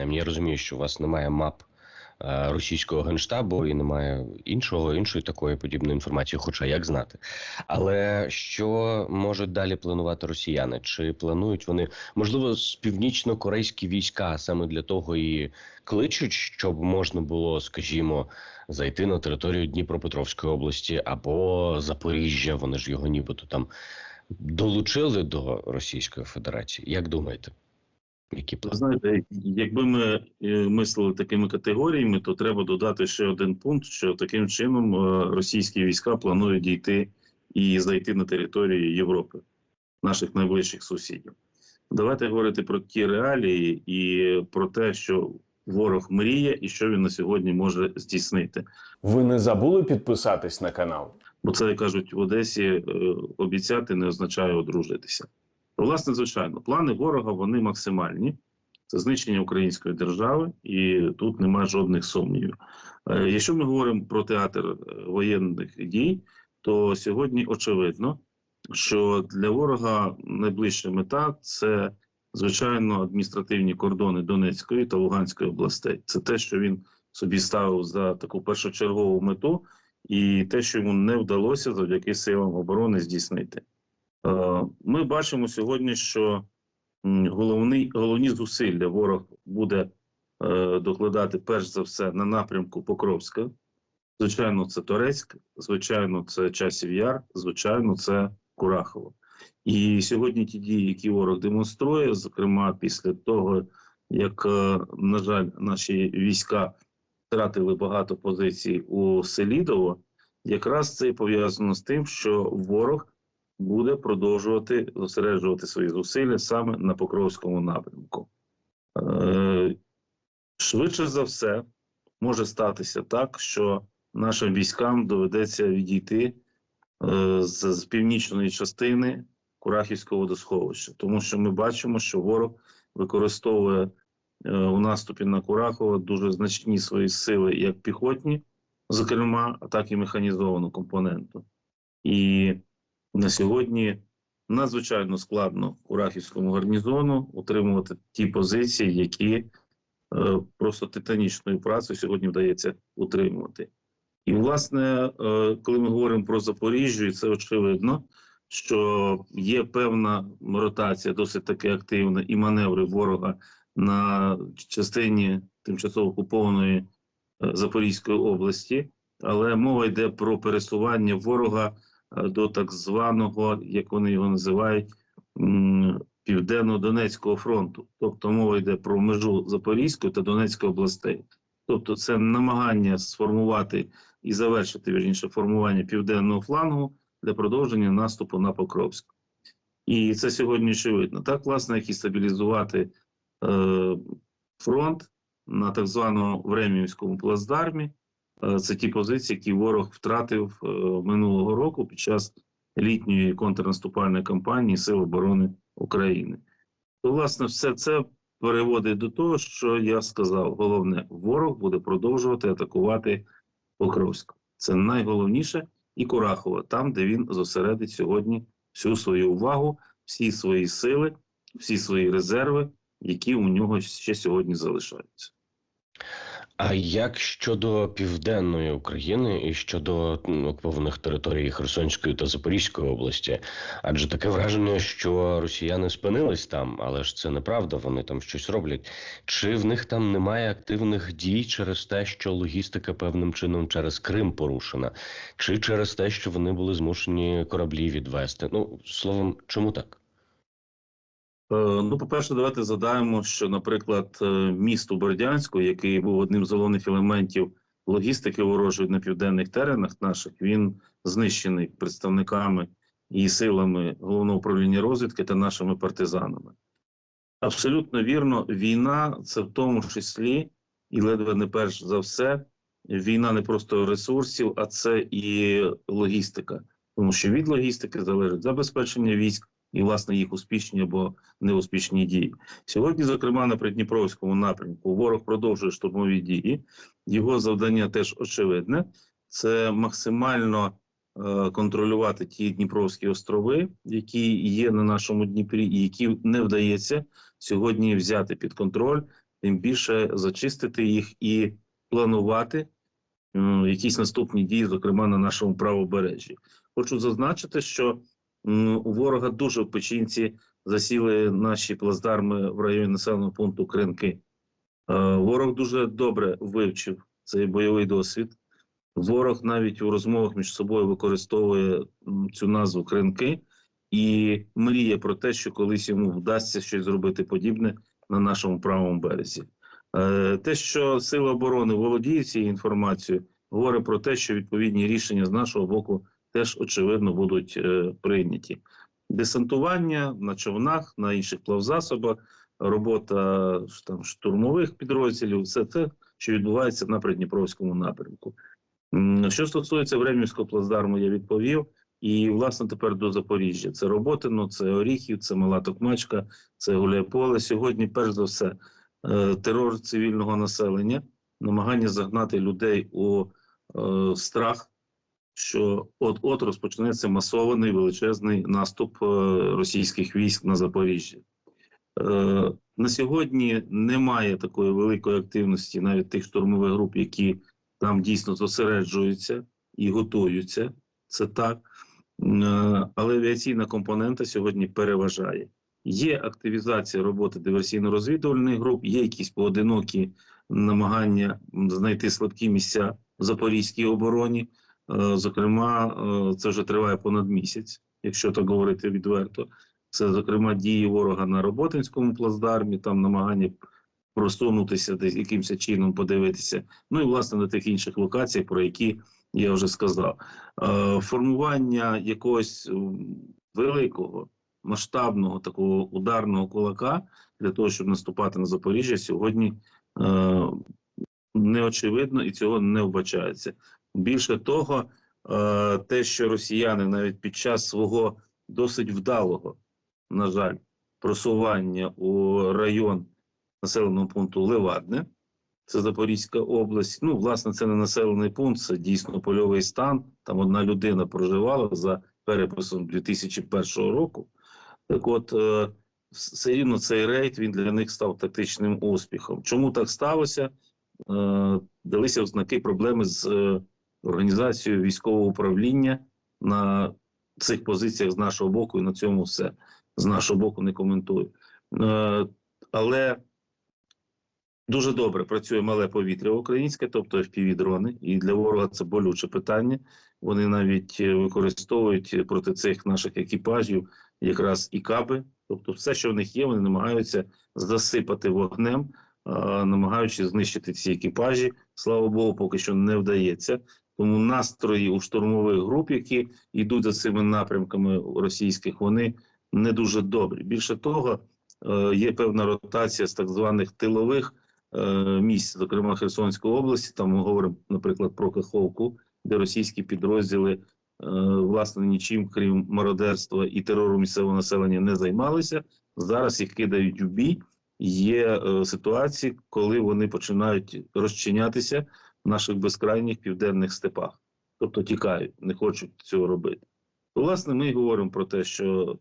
принаймні я розумію, що у вас немає мап е, російського генштабу і немає іншого іншої такої подібної інформації, хоча як знати. Але що можуть далі планувати росіяни? Чи планують вони можливо з північно-корейські війська саме для того і кличуть, щоб можна було, скажімо, зайти на територію Дніпропетровської області або Запоріжжя? Вони ж його нібито там долучили до Російської Федерації. Як думаєте? Які Ви знаєте, якби ми е, мислили такими категоріями, то треба додати ще один пункт, що таким чином е, російські війська планують дійти і зайти на територію Європи, наших найближчих сусідів. Давайте говорити про ті реалії і про те, що ворог мріє і що він на сьогодні може здійснити. Ви не забули підписатись на канал? Бо це кажуть в Одесі е, обіцяти не означає одружитися. Власне, звичайно, плани ворога вони максимальні. Це знищення української держави, і тут немає жодних сумнівів. Е, Якщо ми говоримо про театр е, воєнних дій, то сьогодні очевидно, що для ворога найближча мета це звичайно адміністративні кордони Донецької та Луганської областей. Це те, що він собі ставив за таку першочергову мету, і те, що йому не вдалося завдяки силам оборони здійснити. Е, Ми бачимо сьогодні, що головний, головні зусилля ворог буде е, докладати перш за все на напрямку Покровська. Звичайно, це Торецьк, звичайно, це Часів Яр, звичайно, це Курахово. І сьогодні ті дії, які ворог демонструє, зокрема після того, як, е, на жаль, наші війська втратили багато позицій у Селідово, якраз це пов'язано з тим, що ворог буде продовжувати зосереджувати свої зусилля саме на Покровському напрямку. Е, швидше за все, може статися так, що нашим військам доведеться відійти е, з, з північної частини Курахівського водосховища, тому що ми бачимо, що ворог використовує е, у наступі на Курахово дуже значні свої сили, як піхотні, зокрема, так і механізовану компоненту. І на сьогодні надзвичайно складно Курахівському гарнізону утримувати ті позиції, які е, просто титанічною працею сьогодні вдається утримувати. І, власне, е, коли ми говоримо про Запоріжжя, і це очевидно, що є певна ротація, досить таки активна, і маневри ворога на частині тимчасово окупованої е, Запорізької області, але мова йде про пересування ворога до так званого, як вони його називають, Південно-Донецького фронту. Тобто мова йде про межу Запорізької та Донецької областей. Тобто, це намагання сформувати і завершити вірніше формування південного флангу для продовження наступу на Покровськ. І це сьогодні очевидно. Так, власне, як і стабілізувати е, фронт на так званому Времівському плацдармі. Е, це ті позиції, які ворог втратив е, минулого року під час літньої контрнаступальної кампанії Сил оборони України. То, власне, все це переводить до того, що я сказав: головне, ворог буде продовжувати атакувати Покровськ. Це найголовніше і Курахово, там, де він зосередить сьогодні всю свою увагу, всі свої сили, всі свої резерви, які у нього ще сьогодні залишаються. А як щодо південної України і щодо окупованих територій Херсонської та Запорізької області? Адже таке враження, що росіяни спинились там, але ж це неправда. Вони там щось роблять. Чи в них там немає активних дій через те, що логістика певним чином через Крим порушена, чи через те, що вони були змушені кораблі відвести? Ну словом, чому так? Е, Ну, по-перше, давайте задаємо, що, наприклад, е, місто Бердянську, який був одним з головних елементів логістики ворожої на південних теренах наших, він знищений представниками і силами головного управління розвідки та нашими партизанами. Абсолютно вірно, війна це в тому числі, і ледве не перш за все, війна не просто ресурсів, а це і логістика. Тому що від логістики залежить забезпечення військ і, власне, їх успішні або неуспішні дії. Сьогодні, зокрема, на Придніпровському напрямку, ворог продовжує штурмові дії. Його завдання теж очевидне: це максимально е, контролювати ті Дніпровські острови, які є на нашому Дніпрі, і які не вдається сьогодні взяти під контроль тим більше зачистити їх і планувати якісь наступні дії, зокрема на нашому правобережжі. Хочу зазначити, що у ворога дуже в печінці засіли наші плацдарми в районі населеного пункту Кринки. Е, Ворог дуже добре вивчив цей бойовий досвід. Ворог навіть у розмовах між собою використовує цю назву Кринки і мріє про те, що колись йому вдасться щось зробити подібне на нашому правому березі. Е, Те, що Сили оборони володіють цією інформацією, говорить про те, що відповідні рішення з нашого боку теж очевидно будуть е, прийняті. Десантування на човнах, на інших плавзасобах, робота ж там штурмових підрозділів, все те, що відбувається на Придніпровському напрямку. Що стосується Времівського плацдарму, я відповів. І, власне, тепер до Запоріжжя. Це Роботино, це Оріхів, це Мала Токмачка, це Гуляйполе. Сьогодні, перш за все, е, терор цивільного населення, намагання загнати людей у е, страх, що от-от розпочнеться масований величезний наступ е, російських військ на Запоріжжя. Е, на сьогодні немає такої великої активності навіть тих штурмових груп, які там дійсно зосереджуються і готуються. Це так. Е, Але авіаційна компонента сьогодні переважає. Є активізація роботи диверсійно-розвідувальних груп, є якісь поодинокі намагання знайти слабкі місця в Запорізькій обороні. Е, Зокрема, е, це вже триває понад місяць, якщо так говорити відверто. Це, зокрема, дії ворога на Роботинському плацдармі, там намагання просунутися десь якимось чином подивитися. Ну і власне на тих інших локаціях, про які я вже сказав. Е, Формування якогось великого масштабного такого ударного кулака для того, щоб наступати на Запоріжжя, сьогодні е, неочевидно і цього не вбачається. Більше того, е, те, що росіяни навіть під час свого досить вдалого, на жаль, просування у район населеного пункту Левадне, це Запорізька область. Ну, власне, це не населений пункт, це дійсно польовий стан. Там одна людина проживала за переписом 2001 року. Так от, е, все рівно цей рейд він для них став тактичним успіхом. Чому так сталося? Е, Далися ознаки проблеми з е, організацією військового управління на цих позиціях з нашого боку, і на цьому все. З нашого боку не коментую. Е, Але дуже добре працює мале повітря українське, тобто FPV-дрони, і для ворога це болюче питання. Вони навіть е, використовують проти цих наших екіпажів якраз і каби, тобто все, що в них є, вони намагаються засипати вогнем, а, намагаючись знищити ці екіпажі. Слава Богу, поки що не вдається. Тому настрої у штурмових груп, які йдуть за цими напрямками російських, вони не дуже добрі. Більше того, е, є певна ротація з так званих тилових е, місць, зокрема Херсонської області. Там ми говоримо, наприклад, про Каховку, де російські підрозділи е, власне нічим, крім мародерства і терору місцевого населення, не займалися. Зараз їх кидають в бій. Є ситуації, коли вони починають розчинятися наших безкрайніх південних степах, тобто тікають, не хочуть цього робити. Власне, ми говоримо про те, що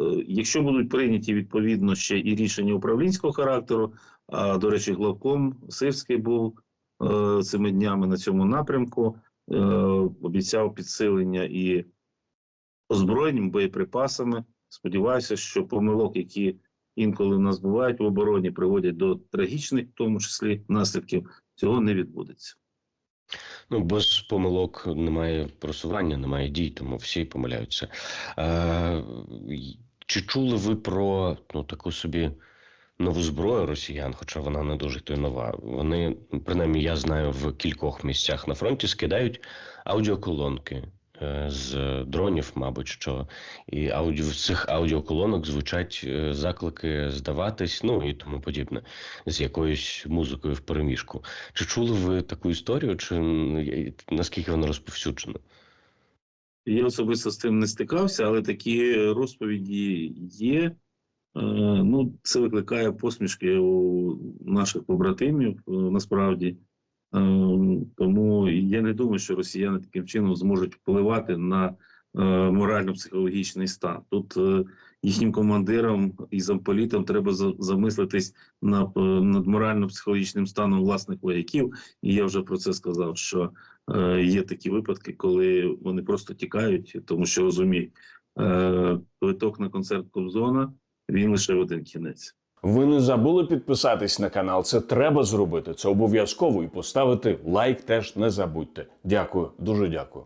е, якщо будуть прийняті відповідно ще і рішення управлінського характеру, а до речі, главком Сирський був е, цими днями на цьому напрямку, е, обіцяв підсилення і озброєнням, боєприпасами. Сподіваюся, що помилок, які інколи в нас бувають в обороні, приводять до трагічних, в тому числі наслідків, цього не відбудеться. Ну, без помилок немає просування, немає дій, тому всі помиляються. Е, чи чули ви про ну, таку собі нову зброю росіян, хоча вона не дуже то й нова? Вони, принаймні, я знаю, в кількох місцях на фронті скидають аудіоколонки. Е, З дронів, мабуть, що і аудіо з цих аудіоколонок звучать е, заклики здаватись, ну і тому подібне, з якоюсь музикою в переміжку. Чи чули ви таку історію, чи наскільки вона розповсюджена? Я особисто з цим не стикався, але такі розповіді є. Е, Ну, це викликає посмішки у наших побратимів насправді. Тому я не думаю, що росіяни таким чином зможуть впливати на морально-психологічний стан. Тут е, їхнім командирам і замполітам треба за- замислитись над, е, над морально-психологічним станом власних вояків. І я вже про це сказав, що е, є такі випадки, коли вони просто тікають, тому що розуміють, е, квиток на концерт Кобзона він лише один кінець. Ви не забули підписатись на канал. Це треба зробити. Це обов'язково і поставити лайк теж не забудьте. Дякую, дуже дякую.